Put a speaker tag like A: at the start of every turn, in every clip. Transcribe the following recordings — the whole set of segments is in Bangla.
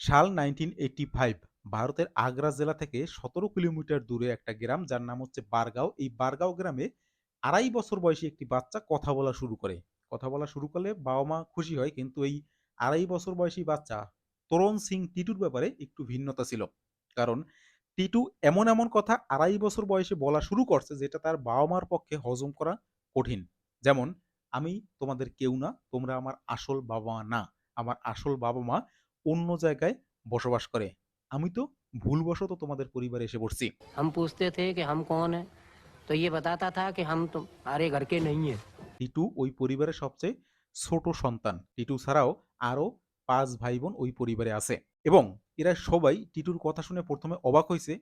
A: সাল নাইনটিন এইটটি ফাইভ, ভারতের আগ্রা জেলা থেকে সতেরো কিলোমিটার দূরে একটা গ্রাম যার নাম হচ্ছে বারগাঁও। এই বারগাঁও গ্রামে আড়াই বছর বয়সী একটি বাচ্চা কথা বলা শুরু করে। কথা বলা শুরু করলে বাবা মা খুশি হয়, কিন্তু এই আড়াই বছর বয়সী বাচ্চা তরুণ সিং টিটুর ব্যাপারে একটু ভিন্নতা ছিল। কারণ টিটু এমন এমন কথা আড়াই বছর বয়সে বলা শুরু করছে যেটা তার বাবা মার পক্ষে হজম করা কঠিন। যেমন, আমি তোমাদের কেউ না, তোমরা আমার আসল বাবা না, আমার আসল বাবা মা অন্য জায়গায় বসবাস করে আমি তো ভুলবশত তোমাদের পরিবারে এসে পড়ছি
B: हम पूछते थे कि हम कौन हैं तो ये बताता था कि हम तुम्हारे घर के नहीं हैं
A: টিটু ওই পরিবারের সবচেয়ে ছোট সন্তান টিটু ছাড়াও আরো পাঁচ ভাই বোন ওই পরিবারে আছে এবং এরা সবাই টিটুর কথা শুনে প্রথমে অবাক হয়েছে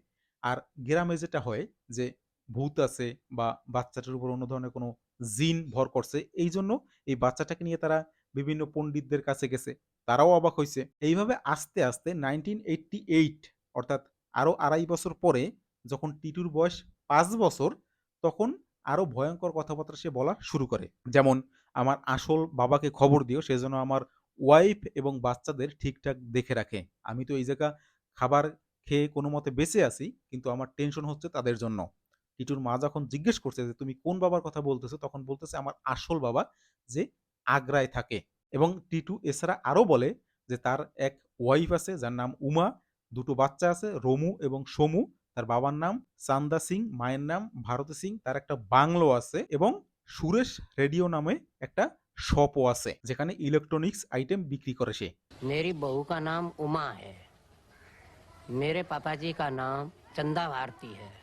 A: আর গ্রামে যেটা হয় যে ভূত আছে বা বাচ্চাটার উপর অন্য ধরনের কোনো জিন ভর করছে এই জন্য এই বাচ্চাটাকে নিয়ে তারা বিভিন্ন পণ্ডিতদের কাছে গেছে তারাও অবাক হয়েছে এইভাবে আস্তে আস্তে নাইনটিন এইটটি এইট অর্থাৎ আরও আড়াই বছর পরে যখন টিটুর বয়স পাঁচ বছর, তখন আরও ভয়ঙ্কর কথাবার্তা সে বলা শুরু করে। যেমন, আমার আসল বাবাকে খবর দিও, সে যেন আমার ওয়াইফ এবং বাচ্চাদের ঠিকঠাক দেখে রাখে। আমি তো এই জায়গা খাবার খেয়ে কোনো মতে বেঁচে আছি, কিন্তু আমার টেনশন হচ্ছে তাদের জন্য। টিটুর মা যখন জিজ্ঞেস করছে যে, তুমি কোন বাবার কথা বলতেছো? তখন বলতেছে, আমার আসল বাবা যে আগ্রায় থাকে। এবং টিটু এছাড়া আরও বলে যে তার এক ওয়াইফ আছে যার নাম উমা দুটো বাচ্চা আছে রমু এবং সমু। তার বাবার নাম চান্দা সিং মায়ের নাম ভারতী সিং। তার একটা বাংলো আছে এবং সুরেশ রেডিও নামে একটা শপও আছে যেখানে ইলেকট্রনিক্স আইটেম বিক্রি করে সে।
B: মেরি বহু কা নাম উমা হ্যাঁ মেরে পাপাজি কা নাম চন্দা ভারতী হ্যাঁ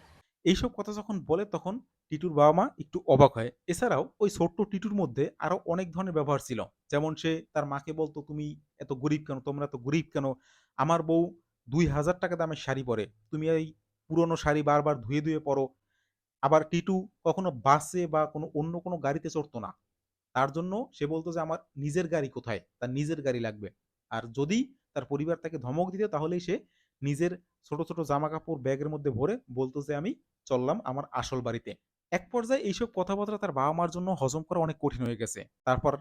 A: এইসব কথা যখন বলে তখন টিটুর বাবা মা একটু অবাক হয়। এছাড়াও ওই ছোট্ট টিটুর মধ্যে আরও অনেক ধরনের ব্যবহার ছিল। যেমন সে তার মাকে বলতো, তুমি এত গরিব কেন? তোমরা এত গরিব কেন? আমার বউ দুই হাজার টাকা দামের শাড়ি পরে। তুমি এই পুরনো শাড়ি বারবার ধুয়ে ধুয়ে পরো। আবার টিটু কখনো বাসে বা কোনো অন্য কোনো গাড়িতে চড়তো না। তার জন্য সে বলতো যে, আমার নিজের গাড়ি কোথায়? তার নিজের গাড়ি লাগবে। আর যদি তার পরিবার তাকে ধমক দিত, তাহলেই সে নিজের ছোট ছোট জামা কাপড় ব্যাগের মধ্যে ভরে বলতো যে, আমি চললাম আমার আসল বাড়িতে। এক পর্যায়ে এইসব কথাবার্তা তার বাবা মার জন্য হজম করা অনেক কঠিন হয়ে গেছে। তারপর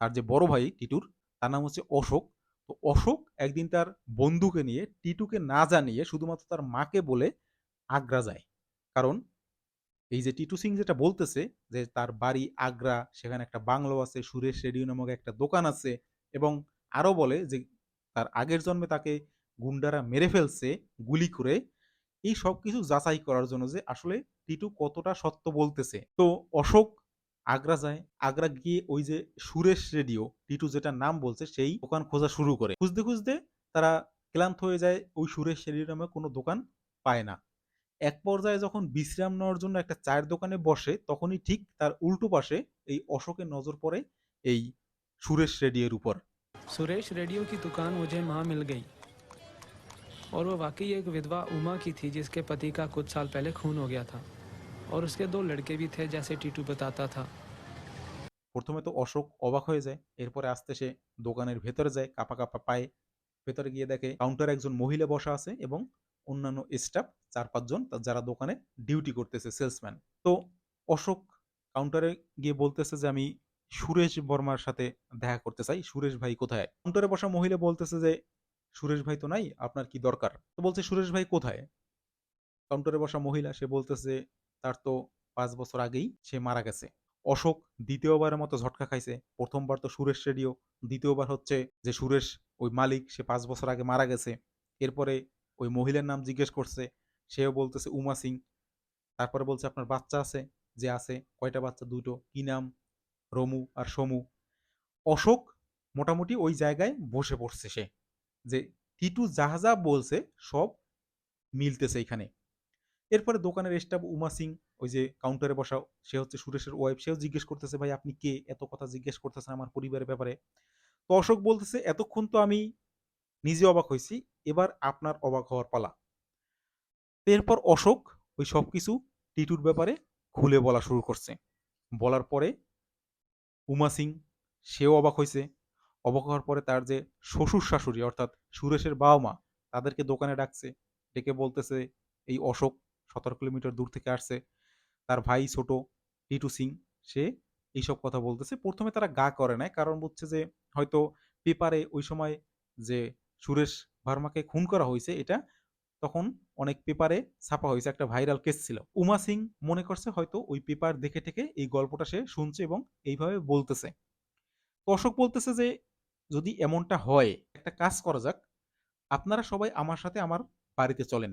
A: তার যে বড় ভাই টিটুর, তার নাম হচ্ছে অশোক। তো অশোক একদিন তার বন্ধুকে নিয়ে, টিটুকে না জানিয়ে শুধুমাত্র তার মাকে বলে আগ্রা যায়। কারণ এই যে টিটু সিং যেটা বলতেছে যে তার বাড়ি আগ্রা, সেখানে একটা বাংলো আছে, সুরেশ রেডিও নামক একটা দোকান আছে এবং আরও বলে যে তার আগের জন্মে তাকে গুন্ডারা মেরে ফেলছে, গুলি করে এই সব কিছু যাচাই করার জন্য যে আসলে টিটু কতটা সত্য বলতেছে। তো অশোক আগ্রা যায় আগ্রা গিয়ে ওই যে সুরেশ রেডিও, টিটু যেটা নাম বলছে সেই দোকান খোঁজা শুরু করে। খুঁজতে খুঁজতে তারা ক্লান্ত হয়ে যায়, ওই সুরেশ রেডিও নামে কোনো দোকান পায় না। এক পর্যায়ে যখন বিশ্রাম নেওয়ার জন্য একটা চায়ের দোকানে বসে, তখনই ঠিক তার উল্টো পাশে এই অশোকের নজর পড়ে এই সুরেশ রেডিওর উপর।
C: সুরেশ রেডিও কি দোকান মুঝে মা মিল গেই? और वो वाकई एक विधवा उमा की थी जिसके पति का कुछ साल पहले खून हो गया था और उसके दो लड़के भी थे जैसे टीटू बताता था
A: প্রথমে তো অশোক অবাক হয়ে যায় এরপরে আস্তে সে দোকানের ভেতরে যায় কাপা কাপা পায়ে ভেতরে গিয়ে দেখে কাউন্টারে একজন মহিলা বসা আছে এবং অন্যান্য স্টাফ চার পাঁচজন তা- যারা দোকানে ডিউটি করতেছে সেলসম্যান তো অশোক কাউন্টারে গিয়ে বলতেছে যে আমি সুরেশ বর্মার সাথে দেখা করতে চাই সুরেশ ভাই কোথায় কাউন্টারে বসা মহিলা বলতেছে যে সুরেশ ভাই তো নাই, আপনার কি দরকার? তো বলছে, সুরেশ ভাই কোথায়? কাউন্টারে বসা মহিলা, সে বলতেছে, তার তো পাঁচ বছর আগেই সে মারা গেছে। অশোক দ্বিতীয়বারের মতো ঝটকা খাইছে। প্রথমবার তো সুরেশ রেডিও, দ্বিতীয়বার হচ্ছে যে সুরেশ ওই মালিক, সে পাঁচ বছর আগে মারা গেছে। এরপরে ওই মহিলার নাম জিজ্ঞেস করছে, সেও বলতেছে, উমা সিং। তারপরে বলছে, আপনার বাচ্চা আছে? যে আছে। কয়টা বাচ্চা? দুটো। কি নাম? রমু আর সমু। অশোক মোটামুটি ওই জায়গায় বসে পড়ছে সে। যে টিটু যাহা যা বলছে সব মিলতেছে এখানে। এরপরে দোকানের স্টাফ উমা সিং, ওই যে কাউন্টারে বসা, সে হচ্ছে সুরেশের ওয়াইফ সেও জিজ্ঞেস করতেছে, ভাই, আপনি কে? এত কথা জিজ্ঞেস করতেছেন আমার পরিবারের ব্যাপারে? তো অশোক বলতেছে, এতক্ষণ তো আমি নিজে অবাক হয়েছি, এবার আপনার অবাক হওয়ার পালা। এরপর অশোক ওই সব কিছু টিটুর ব্যাপারে খুলে বলা শুরু করছে। বলার পরে উমা সিং, সেও অবাক হয়েছে অবাক হওয়ার পরে তার যে শ্বশুর শাশুড়ি, অর্থাৎ সুরেশের বাবা মা তাদেরকে দোকানে ডাকছে, ডেকে বলতেছে, এই অশোক, সতেরো কিলোমিটার দূর থেকে আসছে। তার ভাই ছোট টিটু সিং, সে এইসব কথা বলতেছে। প্রথমে তারা গা করে নাই, কারণ বুঝছে যে হয়তো পেপারে ওই সময় যে সুরেশ ভার্মাকে খুন করা হয়েছে, এটা তখন অনেক পেপারে ছাপা হয়েছে, একটা ভাইরাল কেস ছিল। উমা সিং মনে করছে হয়তো ওই পেপার দেখে টেকে এই গল্পটা সে শুনছে এবং এইভাবে বলতেছে। তো অশোক বলতেছে যে যদি এমনটা হয়, একটা কাজ করা যাক। আপনারা সবাই আমার সাথে আমার বাড়িতে চলেন।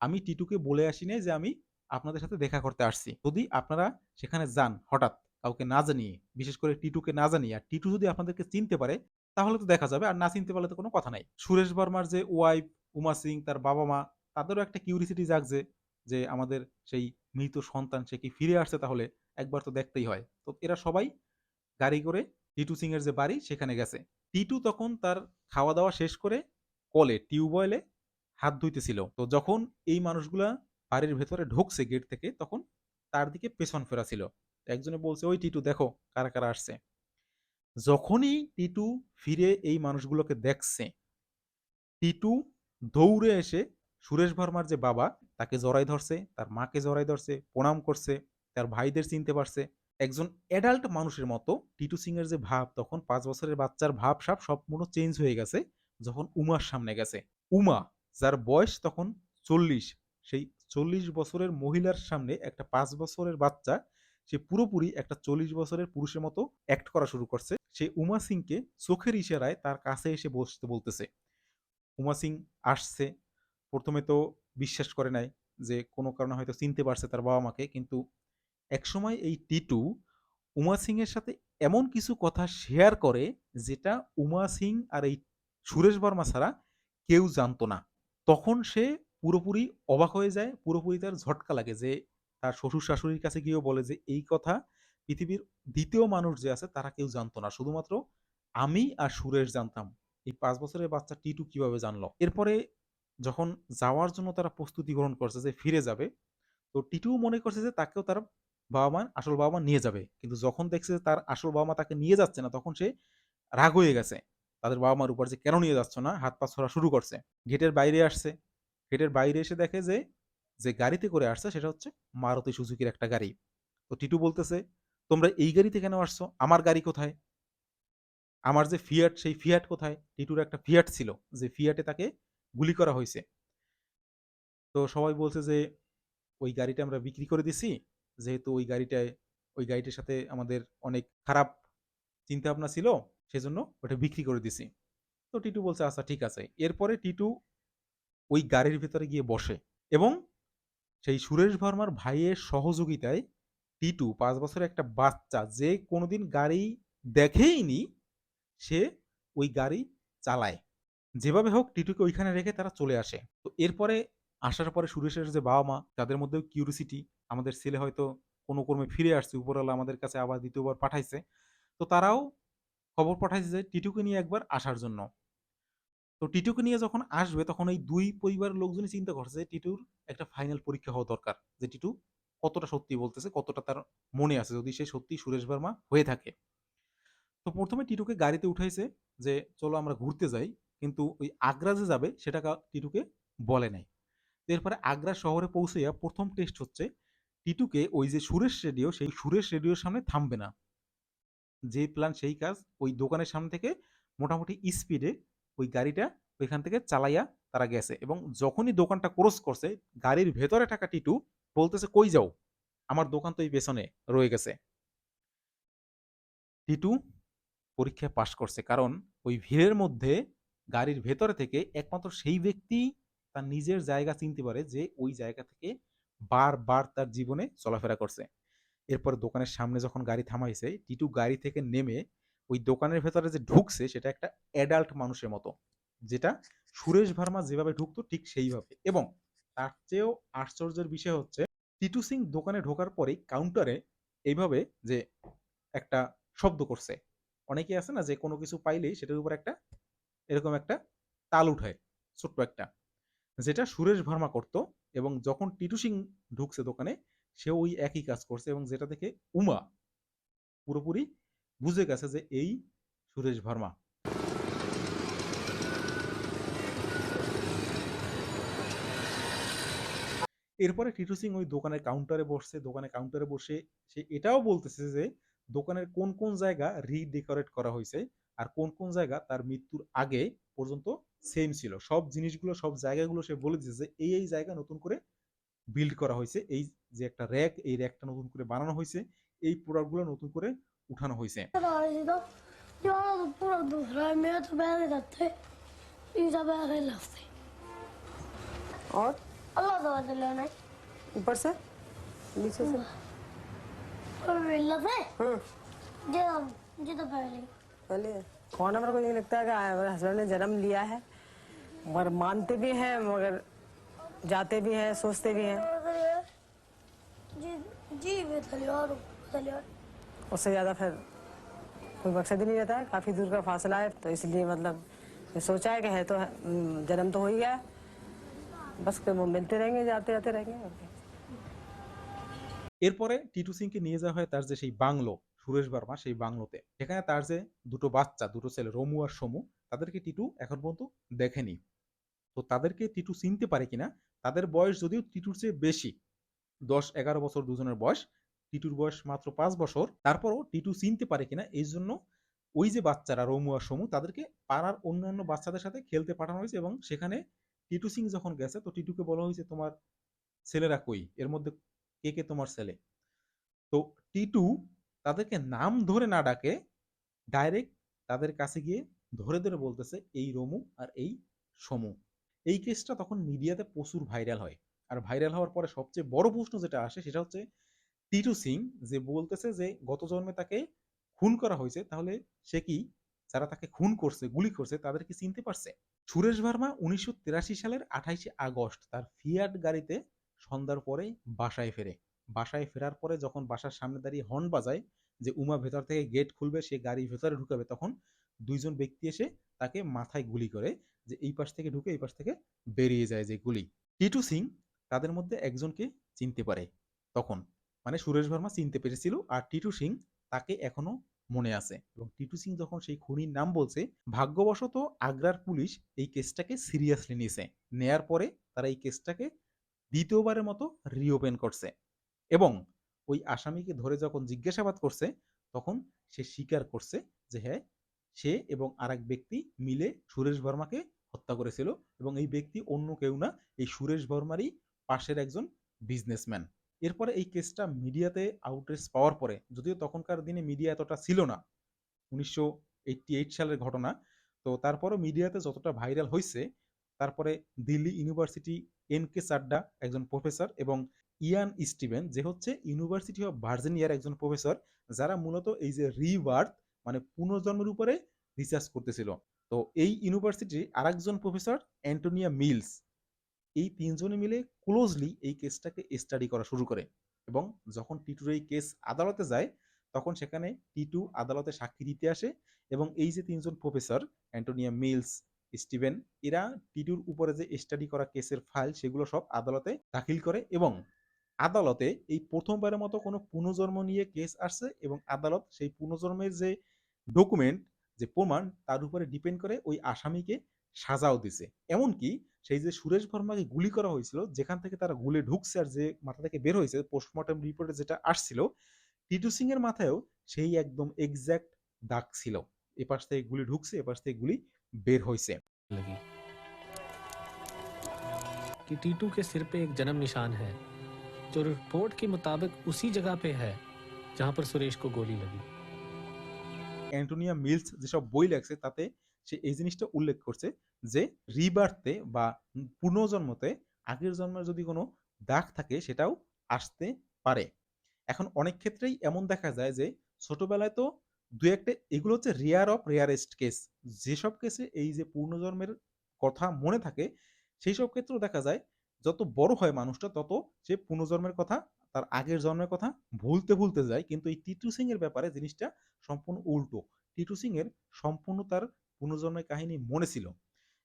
A: আমি টিটুকে বলে আসি নাই যে, আমি আপনাদের সাথে দেখা করতে আসছি। যদি আপনারা সেখানে যান, হঠাৎ কাউকে না জানিয়ে, বিশেষ করে টিটুকে না জানিয়ে, আর টিটু যদি আপনাদেরকে চিনতে পারে, তাহলে তো দেখা যাবে, আর না চিনতে পারলে তো কোনো কথা নাই। সুরেশ বর্মার যে ওয়াইফ উমা সিং, তার বাবা মা, তাদেরও একটা কিউরিসিটি জাগছে যে আমাদের সেই মৃত সন্তান, সে কি ফিরে আসছে তাহলে? একবার তো দেখতেই হয়। তো এরা সবাই গাড়ি করে টিটু সিং এর যে বাড়ি, সেখানে গেছে। টিটু তখন তার খাওয়া দাওয়া শেষ করে কলে টিউবওয়েলে হাত ধুইতেছিল। তো যখন এই মানুষগুলা বাড়ির ভেতরে ঢুকছে গেট থেকে, তখন তার দিকে পেছন ফেরা ছিল একজনে বলছে, ওই টিটু, দেখো কারা কারা আসছে। যখনই টিটু ফিরে এই মানুষগুলোকে দেখছে, টিটু দৌড়ে এসে সুরেশ ভার্মার যে বাবা, তাকে জড়াই ধরছে, তার মাকে জড়াই ধরছে, প্রণাম করছে, তার ভাইদের চিনতে পারছে। একজন অ্যাডাল্ট মানুষের মতো টিটু সিং এর যে ভাব, তখন পাঁচ বছরের বাচ্চার ভাব সাব সম্পূর্ণ চেঞ্জ হয়ে গেছে যখন উমার সামনে গেছে। উমা, যার বয়স তখন চল্লিশ, সেই চল্লিশ বছরের মহিলার সামনে একটা পাঁচ বছরের বাচ্চা, সে পুরোপুরি একটা চল্লিশ বছরের পুরুষের মতো অ্যাক্ট করা শুরু করছে। সে উমা সিংকে চোখের ইশারায় তার কাছে এসে বসতে বলতেছে। উমা সিং আসছে, প্রথমে তো বিশ্বাস করে নাই যে কোনো কারণে হয়তো চিনতে পারছে তার বাবা মাকে কিন্তু একসময় এই টিটু উমা সিং এর সাথে এমন কিছু কথা শেয়ার করে যেটা উমা সিং আর এই সুরেশ বর্মা ছাড়া কেউ জানতো না। তখন সে পুরোপুরি অবাক হয়ে যায়, পুরোপুরি তার ঝটকা লাগে যে তার শ্বশুর শাশুড়ির কাছে গিয়েও বলে যে এই কথা পৃথিবীর দ্বিতীয় মানুষ যে আছে তারা কেউ জানতো না। শুধুমাত্র আমি আর সুরেশ জানতাম। এই পাঁচ বছরের বাচ্চা টিটু কীভাবে জানলো? এরপরে যখন যাওয়ার জন্য তারা প্রস্তুতি গ্রহণ করছে যে ফিরে যাবে, তো টিটু মনে করছে যে তাকেও তার বাবা মা আসল বাবা মা নিয়ে যাবে। কিন্তু যখন দেখছে তার আসল বাবা মা তাকে নিয়ে যাচ্ছে না, তখন সে রাগ হয়ে গেছে। তাদের বাবা মার উপর যে কেন নিয়ে যাচ্ছ না? হাত পা ছড়া শুরু করছে। গেটের বাইরে আসছে। গেটের বাইরে এসে দেখে যে যে গাড়িতে করে আসছে সেটা হচ্ছে মারুতি সুজুকির একটা গাড়ি। তো টিটু বলতেছে, তোমরা এই গাড়িতে কেন আসছো? আমার গাড়ি কোথায়? আমার যে ফিয়াট, সেই ফিয়াট কোথায়? টিটুর একটা ফিয়াট ছিল, যে ফিয়াটে তাকে গুলি করা হয়েছে। তো সবাই বলছে যে, ওই গাড়িটা আমরা বিক্রি করে দিছি যেহেতু ওই গাড়িটায়, ওই গাড়িটার সাথে আমাদের অনেক খারাপ চিন্তা ভাবনা ছিল, সেজন্য ওটা বিক্রি করে দিছি। তো টিটু বলছে আচ্ছা ঠিক আছে। এরপরে টিটু ওই গাড়ির ভিতরে গিয়ে বসে এবং সেই সুরেশ ভার্মার ভাইয়ের সহযোগিতায় টিটু, পাঁচ বছরের একটা বাচ্চা, যে কোনোদিন গাড়ি দেখেইনি, সে ওই গাড়ি চালায়। যেভাবে হোক, টিটুকে ওইখানে রেখে তারা চলে আসে। তো এরপরে আসার পরে সুরেশের যে বাবা মা তাদের মধ্যেও কিউরিসিটি আমাদের ছেলে হয়তো কোনো কর্মে ফিরে আসছে, উপরওয়ালা আমাদের কাছে আবার দ্বিতীয়বার পাঠাইছে। তো তারাও খবর পাঠাইছে যে টিটুকে নিয়ে একবার আসার জন্য। তো টিটুকে নিয়ে যখন আসবে, তখন এই দুই পরিবারের লোকজনই চিন্তা করছে টিটুর একটা ফাইনাল পরীক্ষা হওয়া দরকার। যে টিটু কতটা সত্যি বলতেছে, কতটা তার মনে আছে, যদি সে সত্যি সুরেশ ভার্মা হয়ে থাকে। তো প্রথমে টিটুকে গাড়িতে উঠাইছে যে, চলো আমরা ঘুরতে যাই। কিন্তু ওই আগ্রা যে যাবে, সেটা টিটুকে বলে নাই। এরপরে আগ্রা শহরে পৌঁছাইয়া প্রথম টেস্ট হচ্ছে টিটুকে ওই যে সুরেশ রেডিও, সেই সুরেশ রেডিওর সামনে থামবে না। যে প্ল্যান সেই কাজ ওই দোকানের সামনে থেকে মোটামুটি স্পিডে ওই গাড়িটা ওইখান থেকে চালাইয়া তারা গেছে এবং যখনই দোকানটা ক্রস করছে, গাড়ির ভেতরে থাকা টিটু বলতেছে, কই যাও? আমার দোকান তো এই পেছনে রয়ে গেছে। টিটু পরীক্ষায় পাশ করছে কারণ ওই ভিড়ের মধ্যে গাড়ির ভেতরে থেকে একমাত্র সেই ব্যক্তি তার নিজের জায়গা চিনতে পারে যে ওই জায়গা থেকে বারবার তার জীবনে চলাফেরা করছে। এরপর দোকানের সামনে যখন গাড়ি থামাইছে, টিটু গাড়ি থেকে নেমে ওই দোকানের ভেতরে যে ঢুকছে, সেটা একটা অ্যাডাল্ট মানুষের মতো, যেটা সুরেশ ভার্মা যেভাবে ঢুকতো, ঠিক সেইভাবে। এবং তার চেয়েও আশ্চর্যের বিষয় হচ্ছে, টিটু সিং দোকানে ঢোকার পরেই কাউন্টারে এইভাবে যে একটা শব্দ করছে। অনেকে আছে না, যে কোনো কিছু পাইলেই সেটার উপর একটা এরকম একটা তাল উঠায়, ছোট্ট একটা, যেটা সুরেশ ভার্মা করত। এবং যখন টিটু সিং ঢুকছে দোকানে, সেও ওই একই কাজ করছে এবং যেটা দেখে উমা পুরোপুরি বুঝে গেছে যে এই সুরেশ ভার্মা। এরপরে টিটু সিং ওই দোকানের কাউন্টারে বসছে, দোকানে কাউন্টারে বসে সে এটাও বলতেছে যে দোকানের কোন কোন জায়গা রিডেকোরেট করা হয়েছে আর কোন কোন জায়গা তার মৃত্যুর আগে পর্যন্ত সেম ছিল সব জিনিসগুলো সব জায়গাগুলো সে বলে দিয়েছে যে এই এই জায়গা নতুন করে বিল্ড করা হয়েছে এই যে একটা র্যাক এই র্যাকটা নতুন করে বানানো হয়েছে এই প্রোডাক্টগুলো নতুন করে উঠানো হয়েছে
D: Rápido. Yo hago puro दूसरा है मेरा तो बैग रहते ये सब बैग लगते
E: और
D: अल्लाह दवा दे लेना
E: ऊपर से नीचे से
D: और वेला थे
E: हम्म
D: जे जे तो पहले
E: पहले कौन हमारे को ये लगता है कि हमारे हस्बैंड ने जन्म लिया है मगर मानते भी हैं मगर जाते भी हैं सोचते भी हैं
D: जी जी बेतलियार बेतलियार
E: उससे ज़्यादा फिर कोई मकसद ही नहीं रहता है काफ़ी दूर का फासला है तो इसलिए मतलब ये सोचा है कि है तो है, हम्म, जन्म तो हो ही गया है। बस कि वो मिलते रहेंगे जाते जाते रहेंगे और क्या।
A: এরপরে টিটু সিংকে নিয়ে যাওয়া হয় তার যে সেই বাংলো সুরেশ বর্মা সেই বাংলোতে। সেখানে তার যে দুটো বাচ্চা, দুটো ছেলে, রমু আর সমু, তাদেরকে টিটু এখন পর্যন্ত দেখেনি। তো তাদেরকে টিটু চিনতে পারে কিনা? তাদের বয়স যদিও টিটুর চেয়ে বেশি, দশ, এগারো বছর দুজনের বয়স, টিটুর বয়স মাত্র পাঁচ বছর, তারপরও টিটু চিনতে পারে কিনা? এই জন্য ওই যে বাচ্চারা, রমু আর সমু, তাদেরকে পাড়ার অন্যান্য বাচ্চাদের সাথে খেলতে পাঠানো হয়েছে এবং সেখানে টিটু সিং যখন গেছে, তো টিটুকে বলা হয়েছে, তোমার ছেলেরা কই? এর মধ্যে কে কে তোমার ছেলে? তো টিটু তাদেরকে নাম ধরে না ডাকে, ডাইরেক্ট তাদের কাছে গিয়ে ধরে ধরে বলতেছে, এই রমু আর এই সমু। এই কেসটা তখন মিডিয়াতে প্রচুর ভাইরাল হয়। আর ভাইরাল হওয়ার পরে সবচেয়ে বড় প্রশ্ন যেটা আসে, সেটা হচ্ছে টিটু সিং যে বলতেছে যে, গত জন্মে তাকে খুন করা হয়েছে, তাহলে সে কি, যারা তাকে খুন করছে, গুলি করছে, তাদের কি চিনতে পারছে? সুরেশ ভার্মা উনিশশো তিরাশি সালের আঠাইশে আগস্ট তার ফিয়াট গাড়িতে সন্ধ্যার পরে বাসায় ফেরে। বাসায় ফেরার পরে যখন বাসার সামনে দাঁড়িয়ে হর্ন বাজায় যে উমা ভেতর থেকে গেট খুলবে, সে গাড়ির ভেতরে ঢুকাবে, তখন দুইজন ব্যক্তি এসে তাকে মাথায় গুলি করে যে এই পাশ থেকে ঢুকে এই পাশ থেকে বেরিয়ে যায় যে গুলি। টিটু সিং তাদের মধ্যে একজনকে চিনতে পারে তখন। মানে সুরেশ ভার্মা চিনতে পেরেছিল আর টিটু সিং তাকে এখনও মনে আছে। এবং টিটু সিং যখন সেই খুনির নাম বলছে, ভাগ্যবশত আগ্রার পুলিশ এই কেসটাকে সিরিয়াসলি নিয়েছে। নেয়ার পরে তারা এই কেসটাকে দ্বিতীয়বারের মতো রিওপেন করছে। এবং ওই আসামিকে ধরে যখন জিজ্ঞাসাবাদ করছে, তখন সে স্বীকার করছে যে হ্যাঁ সে এবং আরেক ব্যক্তি মিলে সুরেশ বর্মাকে হত্যা করেছিল এবং এই ব্যক্তি অন্য কেউ না, এই সুরেশ বর্মারই পাশের একজন বিজনেসম্যান এরপরে এই কেসটা মিডিয়াতে আউটরেস পাওয়ার পরে, যদিও তখনকার দিনে মিডিয়া এতটা ছিল না, উনিশশো সালের ঘটনা, তো তারপরও মিডিয়াতে যতটা ভাইরাল হয়েছে তারপরে Delhi university N K Chadha একজন প্রফেসর এবং ইয়ান স্টিভেন, যে হচ্ছে ইউনিভার্সিটি অফ ভার্জিনিয়ার একজন প্রফেসর যারা মূলত এই যে রিবার্থ মানে পুনর্জন্মের উপরে রিসার্চ করতেছিল। তো এই ইউনিভার্সিটির আরেকজন প্রফেসর অ্যান্টোনিয়া মিলস। এই তিনজনে মিলে ক্লোজলি এই কেসটাকে স্টাডি করা শুরু করে এবং যখন টিটুর এই কেস আদালতে যায়, তখন সেখানে টিটু আদালতে সাক্ষী দিতে আসে এবং এই যে তিনজন প্রফেসর অ্যান্টোনিয়া মিলস, স্টিভেন, এরা টিটুর উপরে যে স্টাডি করা কেসের ফাইল সেগুলো সব আদালতে দাখিল করে এবং আদালতে এই প্রথমবারের মতো কোনো পুনর্জন্ম নিয়ে কেস আসছে এবং আদালত সেই পুনর্জন্মের যে ডকুমেন্ট যে প্রমাণ, তার উপরে ডিপেন্ড করে ওই আসামিকে সাজাও দিছে। এমনকি সেই যে সুরেশ বর্মাকে গুলি করা হয়েছিল, যেখান থেকে তারা গুলে ঢুকছে আর যে মাথা থেকে বের হয়েছে পোস্টমর্টম রিপোর্টে যেটা আসছিল, টিটু সিং এর মাথায়ও সেই একদম এক্স্যাক্ট দাগ ছিল। এপাশ থেকে গুলি ঢুকছে, এপাশ থেকে গুলি বের হয়েছে।
C: টিটু কে সির পে এক জনম নিশান হ্যায়। जो रिपोर्ट के मुताबिक उसी जगह पे है जहां पर सुरेश को गोली लगी
A: অ্যান্টোনিয়া মিলস যেসব বই লেখছে তাতে সে এই জিনিসটা উল্লেখ করছে যে রিবার্থে বা পুনর্জন্মতে আগের জন্মের যদি কোনো দাগ থাকে সেটাও আসতে পারে এখন অনেক ক্ষেত্রেই এমন দেখা যায় যে ছোটবেলায় তো দু একটা এগুলো হচ্ছে রেয়ার অফ রেয়ারেস্ট কেস যেসব কেসে এই যে পূর্ণজন্মের কথা মনে থাকে সেই সব ক্ষেত্রেও দেখা যায় যত বড় হয় মানুষটা, তত সে পুনর্জন্মের কথা, তার আগের জন্মের কথা ভুলতে ভুলতে যায়। কিন্তু এই টিটু সিং এর ব্যাপারে জিনিসটা সম্পূর্ণ উল্টো। টিটু সিং এর সম্পূর্ণ তার পুনর্জন্মের কাহিনী মনে ছিল।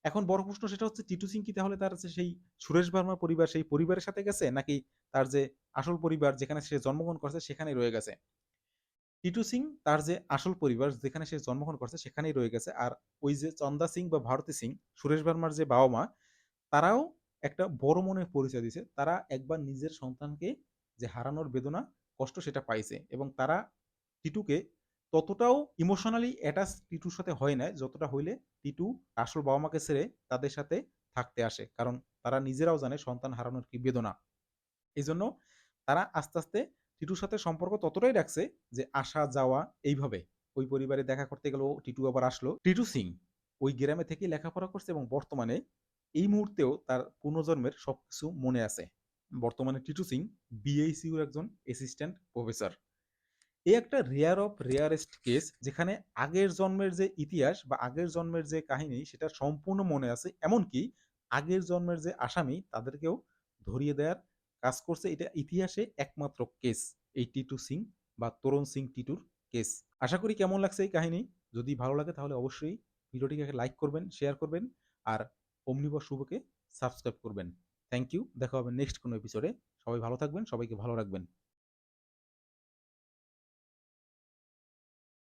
A: এখন বড় প্রশ্ন সেটা হচ্ছে, টিটু সিং কি তাহলে তার সেই সুরেশ ভার্মার পরিবার, সেই পরিবারের সাথে গেছে? নাকি তার যে আসল পরিবার যেখানে সে জন্মগ্রহণ করছে সেখানে রয়ে গেছে? টিটু সিং তার যে আসল পরিবার, যেখানে সে জন্মগ্রহণ করছে, সেখানেই রয়ে গেছে। আর ওই যে চন্দা সিং বা ভারতী সিং, সুরেশ ভার্মার যে বাবা মা তারাও একটা বড় মনের পরিচয় দিছে। তারা একবার নিজের সন্তানকে যে হারানোর বেদনা, কষ্ট সেটা পাইছে এবং তারা টিটুকে ততটাও ইমোশনালি অ্যাটাচ টিটুর সাথে হয় না যতটা হইলে টিটু আসল বাবা মাকে ছেড়ে তাদের সাথে থাকতে আসে। কারণ তারা নিজেরাও জানে সন্তান হারানোর কি বেদনা। এই জন্য তারা আস্তে আস্তে টিটুর সাথে সম্পর্ক ততটাই রাখছে যে আসা, যাওয়া এইভাবে। ওই পরিবারে দেখা করতে গেলেও টিটু আবার আসলো। টিটু সিং, ওই গ্রামে থেকেই লেখাপড়া করছে এবং বর্তমানে এই মুহূর্তেও তার পুনর্জন্মের সবকিছু মনে আছে। বর্তমানে টিটু সিং বিএইসিউর একজন অ্যাসিস্ট্যান্ট প্রফেসর এই একটা রেয়ার অফ রেয়ারেস্ট কেস যেখানে আগের জন্মের যে ইতিহাস বা আগের জন্মের যে কাহিনী সেটা সম্পূর্ণ মনে আছে, এমনকি আগের জন্মের যে আসামি তাদেরকেও ধরিয়ে দেওয়ার কাজ করছে। এটা ইতিহাসে একমাত্র কেস এই টিটু সিং বা তরুণ সিং টিটুর কেস আশা করি কেমন লাগছে এই কাহিনী? যদি ভালো লাগে তাহলে অবশ্যই ভিডিওটিকে লাইক করবেন শেয়ার করবেন, আর অমনিবর শুভকে সাবস্ক্রাইব করবেন। থ্যাংক ইউ দেখা হবে নেক্সট কোনো এপিসোডে সবাই ভালো থাকবেন, সবাইকে ভালো রাখবেন।